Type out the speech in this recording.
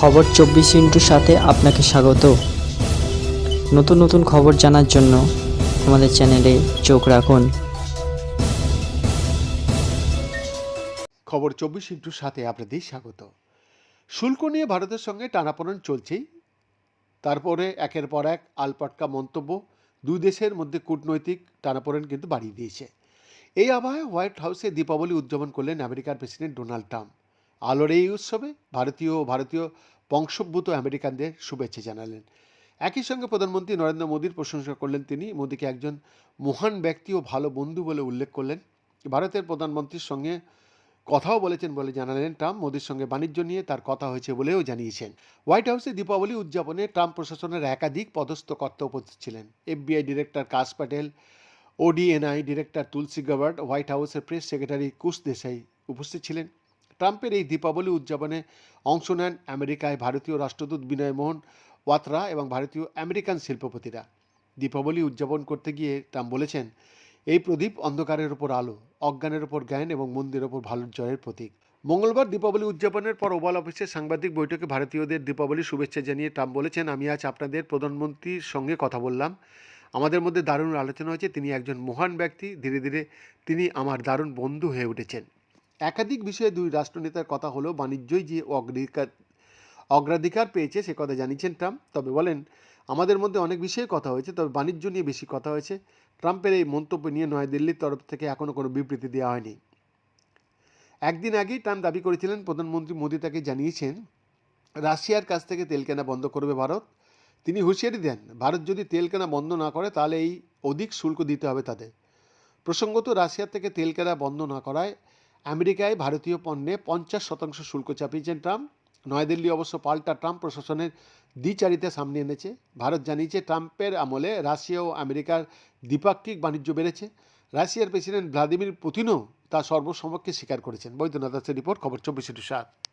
খবর চব্বিশ ইন্টুর সাথে আপনাকে স্বাগত। নতুন নতুন খবর জানার জন্য আমাদের চ্যানেলে চোখ রাখুন। খবর চব্বিশ ইন্টুর সাথে আপনাদের স্বাগত। শুল্ক নিয়ে ভারতের সঙ্গে টানাপোড়েন চলছেই। তারপরে একের পর এক আলপটকা মন্তব্য দুই দেশের মধ্যে কূটনৈতিক টানাপোড়েন কিন্তু বাড়িয়ে দিয়েছে। এই আবহাওয়ায় হোয়াইট হাউসে দীপাবলি উদযাপন করলেন আমেরিকার প্রেসিডেন্ট ডোনাল্ড ট্রাম্প। আলোর এই উৎসবে ভারতীয় ও ভারতীয় বংশোদ্ভূত আমেরিকানদের শুভেচ্ছা জানালেন। একই সঙ্গে প্রধানমন্ত্রী নরেন্দ্র মোদীর প্রশংসা করলেন তিনি। মোদীকে একজন মহান ব্যক্তি ও ভালো বন্ধু বলে উল্লেখ করলেন। ভারতের প্রধানমন্ত্রীর সঙ্গে কথাও বলেছেন বলে জানালেন ট্রাম্প। মোদীর সঙ্গে বাণিজ্য নিয়ে তার কথা হয়েছে বলেও জানিয়েছেন। হোয়াইট হাউসে দীপাবলি উদযাপনে ট্রাম্প প্রশাসনের একাধিক পদস্থ কর্তা উপস্থিত ছিলেন। FBI director Kash Patel, ODNI director Tulsi Gabbard white হাউসের প্রেস সেক্রেটারি কুশ দেশাই উপস্থিত ছিলেন। ট্রাম্পের এই দীপাবলি উদযাপনে অংশ নেন আমেরিকায় ভারতীয় রাষ্ট্রদূত বিনয় মোহন ওয়াত্রা এবং ভারতীয় আমেরিকান শিল্পপতিরা। দীপাবলি উদযাপন করতে গিয়ে ট্রাম্প বলেছেন, এই প্রদীপ অন্ধকারের ওপর আলো, অজ্ঞানের ওপর জ্ঞান এবং মন্দিরের ওপর ভালোর জয়ের প্রতীক। মঙ্গলবার দীপাবলি উদযাপনের পর ওভাল অফিসে সাংবাদিক বৈঠকে ভারতীয়দের দীপাবলি শুভেচ্ছা জানিয়ে ট্রাম্প বলেছেন, আমি আজ আপনাদের প্রধানমন্ত্রীর সঙ্গে কথা বললাম। আমাদের মধ্যে দারুণ আলোচনা হয়েছে। তিনি একজন মহান ব্যক্তি। ধীরে ধীরে তিনি আমার দারুণ বন্ধু হয়ে উঠেছেন। একাধিক বিষয়ে দুই রাষ্ট্রনেতার কথা হলো বাণিজ্যই যে অগ্রাধিকার অগ্রাধিকার পেয়েছে সে কথা জানিয়েছেন ট্রাম্প। তবে বলেন, আমাদের মধ্যে অনেক বিষয়ে কথা হয়েছে, তবে বাণিজ্য নিয়ে বেশি কথা হয়েছে। ট্রাম্পের এই মন্তব্য নিয়ে নয়াদিল্লির তরফ থেকে এখনও কোনো বিবৃতি দেওয়া হয়নি। একদিন আগেই ট্রাম্প দাবি করেছিলেন, প্রধানমন্ত্রী মোদী তাকে জানিয়েছেন, রাশিয়ার কাছ থেকে তেল কেনা বন্ধ করবে ভারত। তিনি হুঁশিয়ারি দেন, ভারত যদি তেল কেনা বন্ধ না করে, তাহলে এই অধিক শুল্ক দিতে হবে তাদের। প্রসঙ্গত রাশিয়া থেকে তেল কেনা বন্ধ না করায় আমেরিকায় ভারতীয় পণ্যে পঞ্চাশ শতাংশ শুল্ক চাপিয়েছেন ট্রাম্প। নয়াদিল্লি অবশ্য পাল্টা ট্রাম্প প্রশাসনের দ্বিচারিতা সামনে এনেছে। ভারত জানিয়েছে, ট্রাম্পের আমলে রাশিয়া ও আমেরিকার দ্বিপাক্ষিক বাণিজ্য বেড়েছে। রাশিয়ার প্রেসিডেন্ট ভ্লাদিমির পুতিনও তা সর্বসমক্ষে স্বীকার করেছেন। বৈদ্যনাথ রিপোর্ট, খবর চব্বিশ সাত।